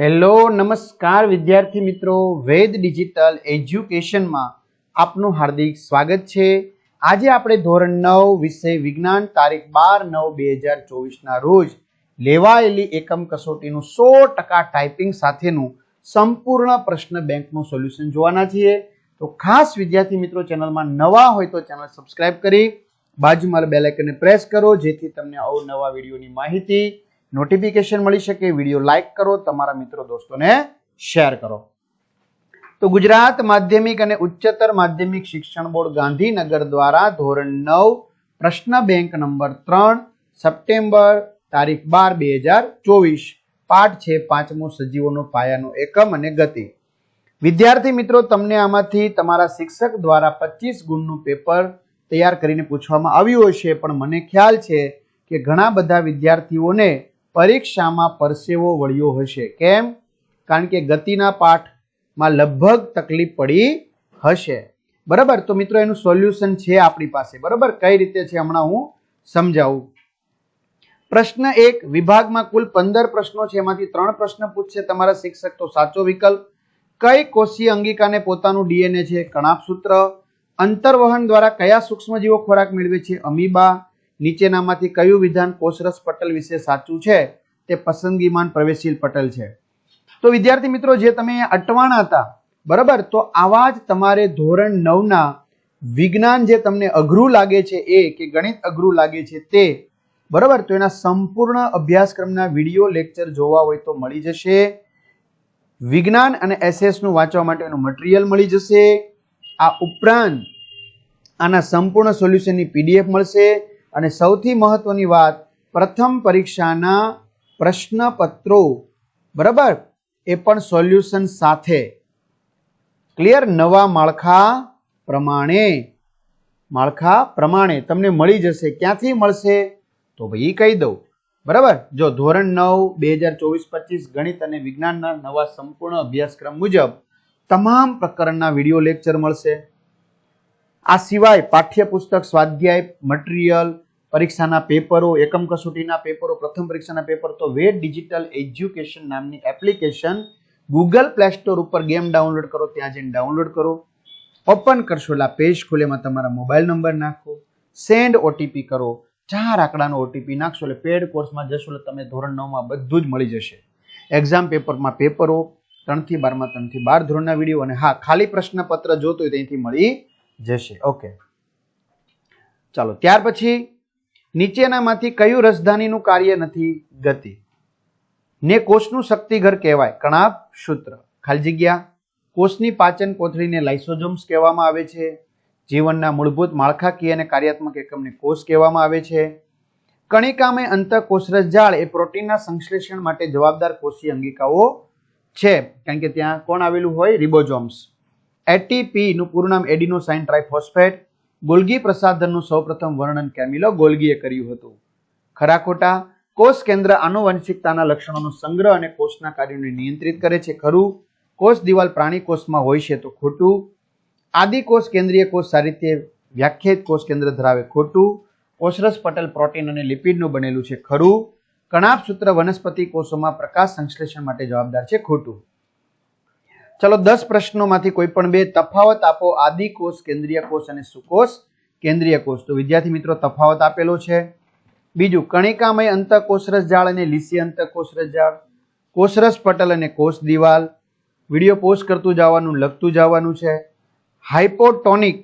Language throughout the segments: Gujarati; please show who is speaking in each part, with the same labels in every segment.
Speaker 1: હેલો નમસ્કાર વિદ્યાર્થી મિત્રો વેદ ડિજિટલ એજ્યુકેશનમાં આપનું હાર્દિક સ્વાગત છે આજે આપણે ધોરણ નવ વિષય વિજ્ઞાન તારીખ બાર નવ બે હજાર ચોવીસના રોજ લેવાયેલી એકમ કસોટીનું સો ટકા ટાઈપિંગ સાથેનું સંપૂર્ણ પ્રશ્ન બેંકનું સોલ્યુશન જોવાના છીએ તો ખાસ વિદ્યાર્થી મિત્રો ચેનલમાં નવા હોય તો ચેનલ સબસ્ક્રાઈબ કરી બાજુમાં બેલ આઇકનને પ્રેસ કરો જેથી તમને અવનવા વિડીયોની માહિતી નોટિફિકેશન મળી શકે વિડીયો લાઇક કરો તમારા મિત્રો દોસ્તોને શેર કરો તો ગુજરાત માધ્યમિક અને ઉચ્ચતર માધ્યમિક શિક્ષણ બોર્ડ ગાંધીનગર દ્વારા ધોરણ નવ પ્રશ્ન બેંક નંબર ત્રણ સપ્ટેમ્બર તારીખ બાર બે હજાર ચોવીસ પાઠ છે પાંચમો સજીવોનો પાયાનો એકમ અને ગતિ વિદ્યાર્થી મિત્રો તમને આમાંથી તમારા શિક્ષક દ્વારા પચીસ ગુણનું પેપર તૈયાર કરીને પૂછવામાં આવ્યું હશે પણ મને ખ્યાલ છે કે ઘણા બધા વિદ્યાર્થીઓને પરીક્ષામાં પરસેવો વળ્યો હશે કેમ કારણ કે ગતિના પાઠમાં લગભગ તકલીફ પડી હશે બરાબર તો મિત્રો એનું સોલ્યુશન છે આપણી પાસે બરાબર કઈ રીતે છે હમણાં હું સમજાવું પ્રશ્ન એક વિભાગમાં કુલ પંદર પ્રશ્નો છે એમાંથી ત્રણ પ્રશ્ન પૂછશે તમારા શિક્ષક તો સાચો વિકલ્પ કઈ કોષીય અંગિકાને પોતાનું ડીએનએ છે કણાપ સૂત્ર અંતર્વહન દ્વારા કયા સૂક્ષ્મજીવો ખોરાક મેળવે છે અમીબા નીચેનામાંથી કયું વિધાન કોસરસ પટલ વિશે સાચું છે તે પસંદગીમાન પ્રવેશશીલ પટલ છે તો વિદ્યાર્થી મિત્રો જે તમે અટવાણા હતા બરાબર તો આવા જ તમારે ધોરણ નવના વિજ્ઞાન જે તમને અઘરું લાગે છે એ કે ગણિત અઘરું લાગે છે તે બરાબર તો એના સંપૂર્ણ અભ્યાસક્રમના વિડીયો લેક્ચર જોવા હોય તો મળી જશે વિજ્ઞાન અને એસએસનું વાંચવા માટેનું મટીરિયલ મળી જશે આ ઉપરાંત આના સંપૂર્ણ સોલ્યુશનની પીડીએફ મળશે અને સૌથી મહત્વની વાત પ્રથમ પરીક્ષાના પ્રશ્નપત્રો બરાબર એ પણ સોલ્યુશન સાથે ક્લિયર નવા માળખા પ્રમાણે માળખા પ્રમાણે તમને મળી જશે ક્યાંથી મળશે તો ભાઈ કહી દઉં બરાબર જો ધોરણ નવ બે હજાર ચોવીસ પચીસ ગણિત અને વિજ્ઞાનના નવા સંપૂર્ણ અભ્યાસક્રમ મુજબ તમામ પ્રકરણના વિડીયો લેક્ચર મળશે આ સિવાય પાઠ્યપુસ્તક સ્વાધ્યાય મટીરિયલ પરીક્ષાના પેપરો એકમ કસોટીના પેપરો પ્રથમ પરીક્ષાના પેપર તો વે ડિજિટલ એજ્યુકેશન નામની એપ્લિકેશન ગૂગલ પ્લે સ્ટોર ઉપર ગેમ ડાઉનલોડ કરો ત્યાં જઈને ડાઉનલોડ કરો ઓપન કરશો એટલે પેજ ખુલેમાં તમારા મોબાઈલ નંબર નાખો સેન્ડ ઓટીપી કરો ચાર આંકડાનો ઓટીપી નાખશો એટલે પેડ કોર્સમાં જશો એટલે તમે ધોરણ નવમાં બધું જ મળી જશે એક્ઝામ પેપરમાં પેપરો ત્રણથી બારમાં ત્રણથી બાર ધોરણના વિડીયો અને હા ખાલી પ્રશ્નપત્ર જોતો હોય ત્યાંથી મળી જશે ઓકે ચાલો ત્યાર પછી નીચેનામાંથી કયું રસધાનીનું કાર્ય નથી ગતિ ને કોષનું શક્તિઘર કહેવાય કણાપ સૂત્ર ખાલી જગ્યા કોષની પાચન કોથળીને લાઇસોજોમ્સ કહેવામાં આવે છે જીવનના મૂળભૂત માળખાકીય અને કાર્યાત્મક એકમને કોષ કહેવામાં આવે છે કણિકામે કણિકામય અંતઃકોષરસ જાળ એ પ્રોટીનના સંશ્લેષણ માટે જવાબદાર કોષી અંગિકાઓ છે કારણ કે ત્યાં કોણ આવેલું હોય રિબોઝોમ્સ એટીપીનું પૂરું નામ એડીનો એડિનોસાઇન ટ્રાઇફોસ્ફેટ ગોલગી પ્રસાધનનું સૌપ્રથમ વર્ણન કેમિલો ગોલગીએ કર્યું હતું ખરાખોટા કોષ કેન્દ્ર આનુવંશિકતાના લક્ષણોનો સંગ્રહ અને કોષના કાર્યોને નિયંત્રિત કરે છે ખરું કોષ દિવાલ પ્રાણી કોષમાં હોય છે તો ખોટું આદિ કોષ કેન્દ્રીય કોષ સારી રીતે વ્યાખ્યાયિત કોષ કેન્દ્ર ધરાવે ખોટું કોષરસ પટલ પ્રોટીન અને લિપિડનું બનેલું છે ખરું કણાપ સૂત્ર વનસ્પતિ કોષોમાં પ્રકાશ સંશ્લેષણ માટે જવાબદાર છે ખોટું ચલો દસ પ્રશ્નોમાંથી કોઈ પણ બે તફાવત આપો આદિ કોષ કેન્દ્રીય કોષ અને સુકોષ કેન્દ્રીય કોષ તો વિદ્યાર્થી મિત્રો તફાવત આપેલો છે બીજું કણિકામય અંતકોષરસ જાળ અને લીસી અંતકોષરસ જાળ કોષરસ પટલ અને કોષ દિવાલ વિડીયો પોસ્ટ કરતું જવાનું લખતું જવાનું છે હાઇપોટોનિક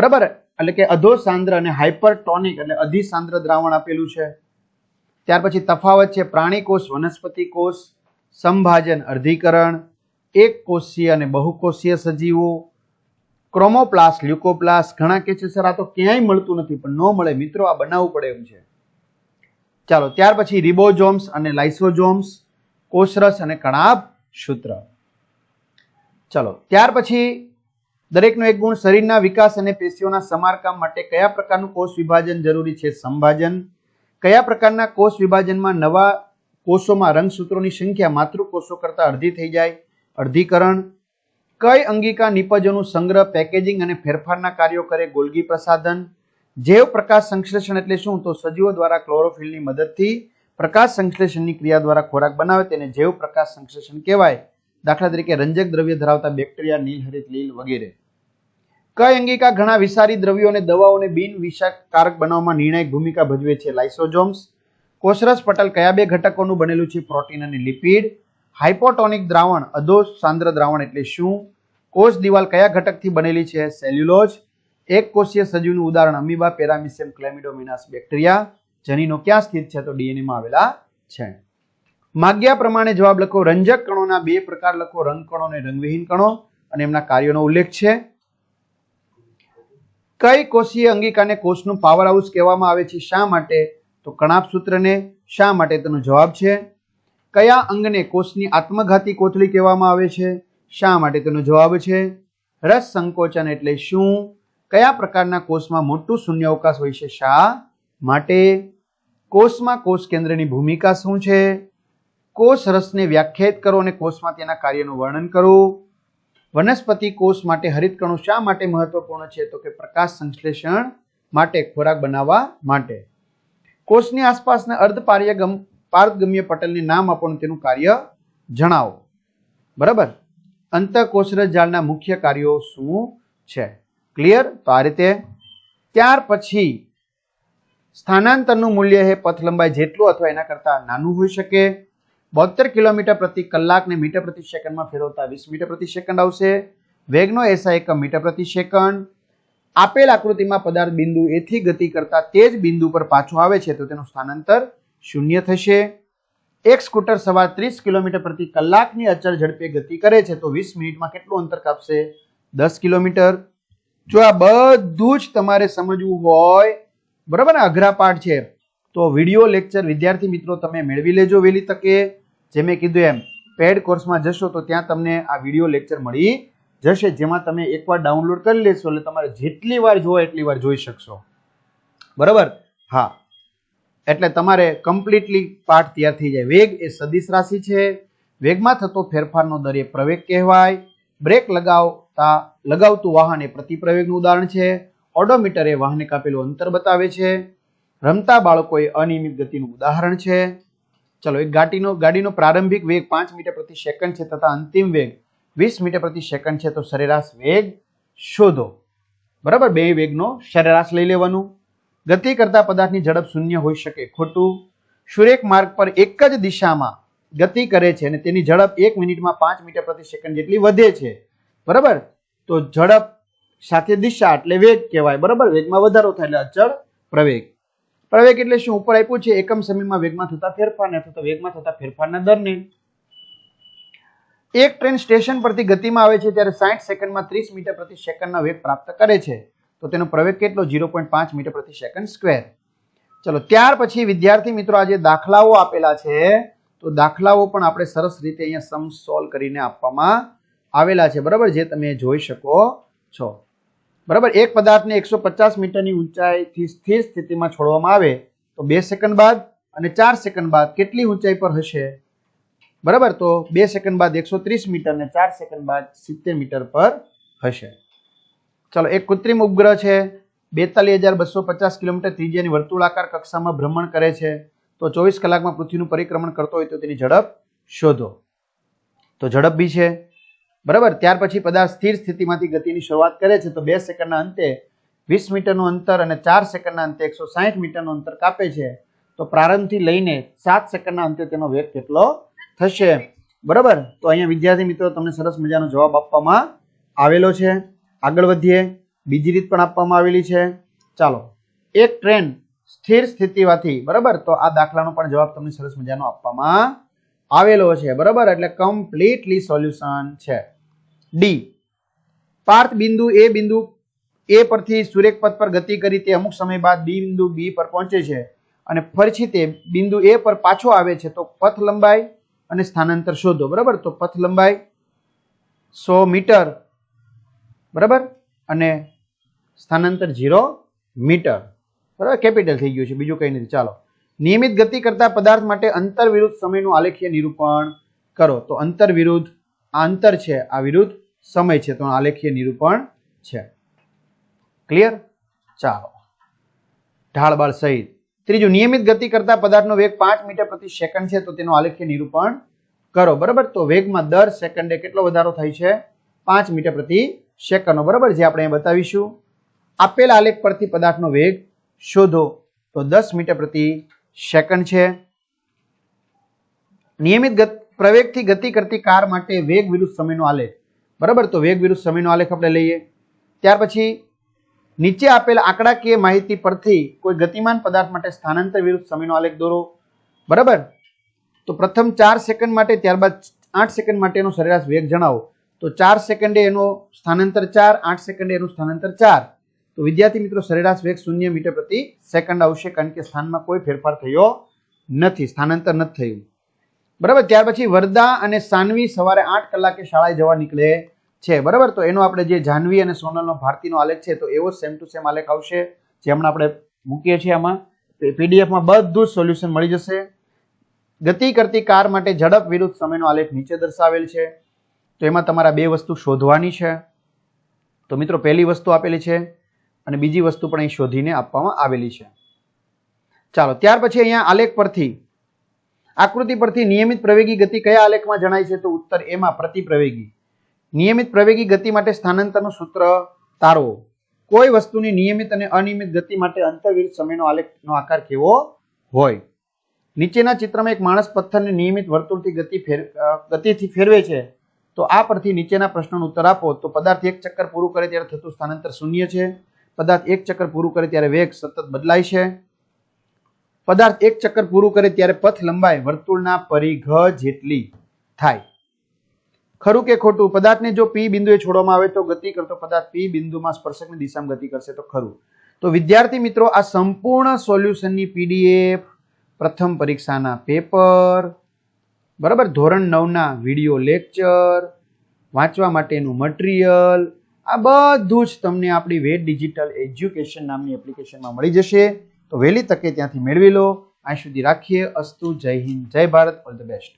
Speaker 1: બરાબર એટલે કે અધોસાંદ્ર અને હાઇપરટોનિક એટલે અધિસાંદ્ર દ્રાવણ આપેલું છે ત્યાર પછી તફાવત છે પ્રાણી કોષ વનસ્પતિ કોષ સંભાજન અર્ધીકરણ એક કોષીય અને બહુકોષીય સજીવો ક્રોમોપ્લાસ લ્યુકોપ્લાસ ઘણા કે છે સર આ તો ક્યાંય મળતું નથી પણ ન મળે મિત્રો આ બનાવવું પડે એમ છે ચાલો ત્યાર પછી રિબોઝોમ્સ અને લાઇસોજોમ્સ કોષરસ અને કણાબ સૂત્ર ચાલો ત્યાર પછી દરેકનો એક ગુણ શરીરના વિકાસ અને પેશીઓના સમારકામ માટે કયા પ્રકારનું કોષ વિભાજન જરૂરી છે સંભાજન કયા પ્રકારના કોષ વિભાજનમાં નવા કોષોમાં રંગસૂત્રોની સંખ્યા માતૃ કોષો કરતાં અડધી થઈ જાય અર્ધીકરણ કઈ અંગિકા નિપજોનું સંગ્રહ પેકેજિંગ અને ફેરફારના કાર્યો કરે ગોલગી પ્રસાધન જેવ પ્રકાશ સંશ્લેષણ એટલે શું તો સજીવો દ્વારા ક્લોરોફિલની મદદથી પ્રકાશ સંશ્લેષણની ક્રિયા દ્વારા ખોરાક બનાવે તેને જેવ પ્રકાશ સંશ્લેષણ કહેવાય દાખલા તરીકે રંજક દ્રવ્ય ધરાવતા બેક્ટેરિયા નીલહરિત લીલ વગેરે કઈ અંગિકા ઘણા વિસારી દ્રવ્યો અને દવાઓને બિન વિષાકારક બનાવવામાં નિર્ણાયક ભૂમિકા ભજવે છે લાઇસોજોમ્સ કોસરસ પટલ કયા બે ઘટકોનું બનેલું છે પ્રોટીન અને લિપિડ હાઇપોટોનિક દ્રાવણ અધોષ સાંદ્ર દ્રાવણ એટલે શું કોષ દિવાલ કયા ઘટકથી બનેલી છે સેલ્યુલોઝ એક કોષીય સજીવનું ઉદાહરણ અમીબા પેરામિસિયમ ક્લેમિડોમિનાસ બેક્ટેરિયા જનીનો ક્યાં સ્થિત છે તો ડીએનએમાં આવેલા છે માગ્યા પ્રમાણે જવાબ લખો રંજક કણોના બે પ્રકાર લખો રંગ કણો અને રંગવિહીન કણો અને એમના કાર્યોનો ઉલ્લેખ છે કઈ કોષીય અંગિકાને કોષનું પાવર હાઉસ કહેવામાં આવે છે શા માટે તો કણાપ સૂત્રને શા માટે તેનો જવાબ છે કયા અંગને કોષની આત્મઘાતી કોથળી કહેવામાં આવે છે શા માટે તેનો જવાબ છે રસ સંકોચન એટલે શું કયા પ્રકારના કોષમાં મોટું શૂન્ય અવકાશ હોય છે શા માટે કોષમાં કોષ કેન્દ્રની ભૂમિકા શું છે કોષ રસને વ્યાખ્યાયિત કરો અને કોષમાં તેના કાર્યનું વર્ણન કરો વનસ્પતિ કોષ માટે હરિતકણો શા માટે મહત્વપૂર્ણ છે તો કે પ્રકાશ સંશ્લેષણ માટે ખોરાક બનાવવા માટે કોષની આસપાસના અર્ધપાર્યગમ પાર્થગમ્ય પટેલને નામ આપો તેનું કાર્ય જણાવો બરાબર અંતકોશરજ જાળના મુખ્ય કાર્યો શું છે ક્લિયર તો આ રીતે ત્યાર પછી સ્થાનાંતરનું મૂલ્ય એ પથ લંબાઈ જેટલું અથવા એના કરતાં નાનું હોઈ શકે બોતેર કિલોમીટર પ્રતિ કલાકને મીટર પ્રતિ સેકન્ડમાં ફેરવતા વીસ મીટર પ્રતિ સેકન્ડ આવશે વેગનો એસઆઈ એકમ મીટર પ્રતિ સેકન્ડ આપેલ આકૃતિમાં પદાર્થ બિંદુ એથી ગતિ કરતા તે જ બિંદુ પર પાછો આવે છે તો તેનું સ્થાનાંતર શૂન્ય થશે એક સ્કૂટર સવાર ત્રીસ કિલોમીટર પ્રતિ કલાકની અચળ ઝડપે ગતિ કરે છે તો વીસ મિનિટમાં કેટલું અંતર કાપશે દસ કિલોમીટર જો આ બધું જ તમારે સમજવું હોય બરાબર ને અઘરા પાઠ છે તો વિડીયો લેક્ચર વિદ્યાર્થી મિત્રો તમે મેળવી લેજો વહેલી તકે જે મેં કીધું એમ પેડ કોર્સમાં જશો તો ત્યાં તમને આ વિડીયો લેક્ચર મળી જશે જેમાં તમે એકવાર ડાઉનલોડ કરી લેશો એટલે તમારે જેટલી વાર જોવો એટલી વાર જોઈ શકશો બરાબર હા એટલે તમારે કમ્પ્લીટલી પાઠ તૈયાર થઈ જાય વેગ એ સદિશ રાશિ છે વેગમાં થતો ફેરફારનો દર એ પ્રવેગ કહેવાય બ્રેક લગાવતા લગાવતું વાહન એ પ્રતિપ્રવેગનું ઉદાહરણ છે ઓડોમીટર એ વાહને કાપેલું અંતર બતાવે છે રમતા બાળકો એ અનિયમિત ગતિનું ઉદાહરણ છે ચલો એક ગાડીનો ગાડીનો પ્રારંભિક વેગ પાંચ મીટર પ્રતિ સેકન્ડ છે તથા અંતિમ વેગ વીસ મીટર પ્રતિ સેકન્ડ છે તો સરેરાશ વેગ શોધો બરાબર બે વેગનો સરેરાશ લઈ લેવાનું ગતિ કરતા પદાર્થની ઝડપ શૂન્ય હોઈ શકે ખોટું સુરેખ માર્ગ પર એક જ દિશામાં ગતિ કરે છે અને તેની ઝડપ એક મિનિટમાં પાંચ મીટર પ્રતિ સેકન્ડ જેટલી વધે છે બરાબર તો ઝડપ સાથે દિશા એટલે વેગ કહેવાય બરાબર વેગમાં વધારો થાય એટલે અચળ પ્રવેગ પ્રવેગ એટલે શું ઉપર આપ્યું છે એકમ સમયમાં વેગમાં થતા ફેરફારને અથવા તો વેગમાં થતા ફેરફારના દરને એક ટ્રેન સ્ટેશન પરથી ગતિમાં આવે છે ત્યારે સાઠ સેકન્ડમાં ત્રીસ મીટર પ્રતિ સેકન્ડનો વેગ પ્રાપ્ત કરે છે તો તેનો પ્રવેગ કેટલો ઝીરો પોઈન્ટ પાંચ મીટર પ્રતિ સેકન્ડ સ્કવેર ચલો ત્યાર પછી વિદ્યાર્થી મિત્રો આજે દાખલાઓ આપેલા છે તો દાખલાઓ પણ આપણે સરસ રીતે અહીંયા સમ સોલ્વ કરીને આપવામાં આવેલા છે બરાબર જે તમે જોઈ શકો છો બરાબર એક પદાર્થને એકસો પચાસ મીટરની ઊંચાઈથી સ્થિર સ્થિતિમાં છોડવામાં આવે તો બે સેકન્ડ બાદ અને ચાર સેકન્ડ બાદ કેટલી ઊંચાઈ પર હશે બરાબર તો બે સેકન્ડ બાદ એકસો ત્રીસ મીટર ને ચાર સેકન્ડ બાદ સિત્તેર મીટર પર હશે ચાલો એક કૃત્રિમ ઉપગ્રહ છે બેતાલીસ હજાર બસો પચાસ કિલોમીટર ત્રિજ્યાની વર્તુળાકાર કક્ષામાં ભ્રમણ કરે છે તો ચોવીસ કલાકમાં પૃથ્વીનું પરિક્રમણ કરતો હોય તો તેની ઝડપ શોધો તો ઝડપ બી છે બરાબર ત્યાર પછી પદાર્થ સ્થિર સ્થિતિમાંથી ગતિની શરૂઆત કરે છે તો બે સેકન્ડના અંતે વીસ મીટરનું અંતર અને ચાર સેકન્ડના અંતે એકસો સાહીઠ મીટરનું અંતર કાપે છે તો પ્રારંભથી લઈને સાત સેકન્ડના અંતે તેનો વેગ કેટલો થશે બરાબર તો અહીંયા વિદ્યાર્થી મિત્રો તમને સરસ મજાનો જવાબ આપવામાં આવેલો છે આગળ વધીએ બીજી રીત પણ આપવામાં આવેલી છે ચાલો એક ટ્રેન સ્થિર સ્થિતિમાંથી બરાબર તો આ દાખલાનો પણ જવાબ તમને સરસ મજાનો આપવામાં આવેલો છે બરાબર એટલે કમ્પ્લીટલી સોલ્યુશન છે ડી પાર્થ બિંદુ એ બિંદુ એ પરથી સુરેખ પથ પર ગતિ કરી તે અમુક સમય બાદ બી બિંદુ બી પર પહોંચે છે અને ફરીથી તે બિંદુ એ પર પાછો આવે છે તો પથ લંબાઈ અને સ્થાનાંતર શોધો બરાબર તો પથ લંબાઈ સો મીટર બરાબર અને સ્થાનાંતર ઝીરો મીટર બરાબર કેપિટલ થઈ ગયું છે બીજું કંઈ નથી ચાલો નિયમિત ગતિ કરતા પદાર્થ માટે અંતર વિરુદ્ધ સમયનું આલેખીય નિરૂપણ કરો તો અંતર વિરુદ્ધ આ અંતર છે આ વિરુદ્ધ સમય છે તો આલેખીય નિરૂપણ છે ક્લિયર ચાલો ઢાળબાળ સહિત ત્રીજું નિયમિત ગતિ કરતા પદાર્થનો વેગ પાંચ મીટર પ્રતિ સેકન્ડ છે તો તેનું આલેખીય નિરૂપણ કરો બરાબર તો વેગમાં દર સેકન્ડે કેટલો વધારો થાય છે પાંચ મીટર પ્રતિ સેકન્ડનો બરાબર જે આપણે બતાવીશું આપેલ આલેખ પરથી પદાર્થનો વેગ શોધો તો દસ મીટર પ્રતિ સેકન્ડ છે નિયમિત પ્રવેગથી ગતિ કરતી કાર માટે વેગ વિરુદ્ધ સમયનો આલેખ બરાબર તો વેગ વિરુદ્ધ સમયનો આલેખ આપણે લઈએ ત્યાર પછી નીચે આપેલ આંકડાકીય માહિતી પરથી કોઈ ગતિમાન પદાર્થ માટે સ્થાનાંતર વિરુદ્ધ સમયનો આલેખ દોરો બરાબર તો પ્રથમ ચાર સેકન્ડ માટે ત્યારબાદ આઠ સેકન્ડ માટેનો સરેરાશ વેગ જણાવો તો ચાર સેકન્ડે એનો સ્થાનાંતર ચાર આઠ સેકન્ડે એનું સ્થાનાંતર ચાર તો વિદ્યાર્થી મિત્રો સરેરાશ વેગ શૂન્ય મીટર પ્રતિ સેકન્ડ આવશે કારણ કે સ્થાનમાં કોઈ ફેરફાર થયો નથી સ્થાનાંતર નથી થયું બરાબર ત્યાર પછી વરદા અને સાનવી સવારે આઠ કલાકે શાળાએ જવા નીકળે છે બરાબર તો એનો આપણે જે જાહ્નવી અને સોનલનો ભારતીનો આલેખ છે તો એવો સેમ ટુ સેમ આલેખ આવશે જે હમણાં આપણે મૂકીએ છીએ આમાં પીડીએફમાં બધું જ સોલ્યુશન મળી જશે ગતિ કરતી કાર માટે ઝડપ વિરુદ્ધ સમયનો આલેખ નીચે દર્શાવેલ છે તો એમાં તમારા બે વસ્તુ શોધવાની છે તો મિત્રો પહેલી વસ્તુ આપેલી છે અને બીજી વસ્તુ પણ અહીં શોધીને આપવામાં આવેલી છે ચાલો ત્યાર પછી અહીંયા આલેખ પરથી આકૃતિ પરથી નિયમિત પ્રવેગી ગતિ કયા આલેખમાં જણાય છે તો ઉત્તર એમાં પ્રતિપ્રવેગી નિયમિત પ્રવેગી ગતિ માટે સ્થાનાંતરનું સૂત્ર તારવો કોઈ વસ્તુની નિયમિત અને અનિયમિત ગતિ માટે અંતરવિરુદ્ધ સમયનો આલેખનો આકાર કેવો હોય નીચેના ચિત્રમાં એક માણસ પથ્થરને નિયમિત વર્તુળથી ગતિ ફેર ગતિથી ફેરવે છે તો આ પરથી નીચેના પ્રશ્નોનો ઉત્તર આપો તો પદાર્થ એક ચક્કર પૂરું કરે ત્યારે થતું સ્થાનાંતર શૂન્ય છે પદાર્થ એક ચક્કર પૂરું કરે ત્યારે વેગ સતત બદલાય છે પદાર્થ એક ચક્કર પૂરું કરે ત્યારે પથ લંબાઈ વર્તુળના પરિઘ જેટલી થાય ખરું કે ખોટું પદાર્થને જો પી બિંદુએ છોડવામાં આવે તો ગતિ કરતો પદાર્થ પી બિંદુમાં સ્પર્શકની દિશામાં ગતિ કરશે તો ખરું તો વિદ્યાર્થી મિત્રો આ સંપૂર્ણ સોલ્યુશનની પીડીએફ પ્રથમ પરીક્ષાના પેપર બરાબર ધોરણ નવના વિડીયો લેક્ચર વાંચવા માટેનું મટીરિયલ આ બધું જ તમને આપણી વેદ ડિજિટલ એજ્યુકેશન નામની એપ્લિકેશનમાં મળી જશે તો વહેલી તકે ત્યાંથી મેળવી લો અહીં સુધી રાખીએ અસ્તુ જય હિન્દ જય ભારત ઓલ ધ બેસ્ટ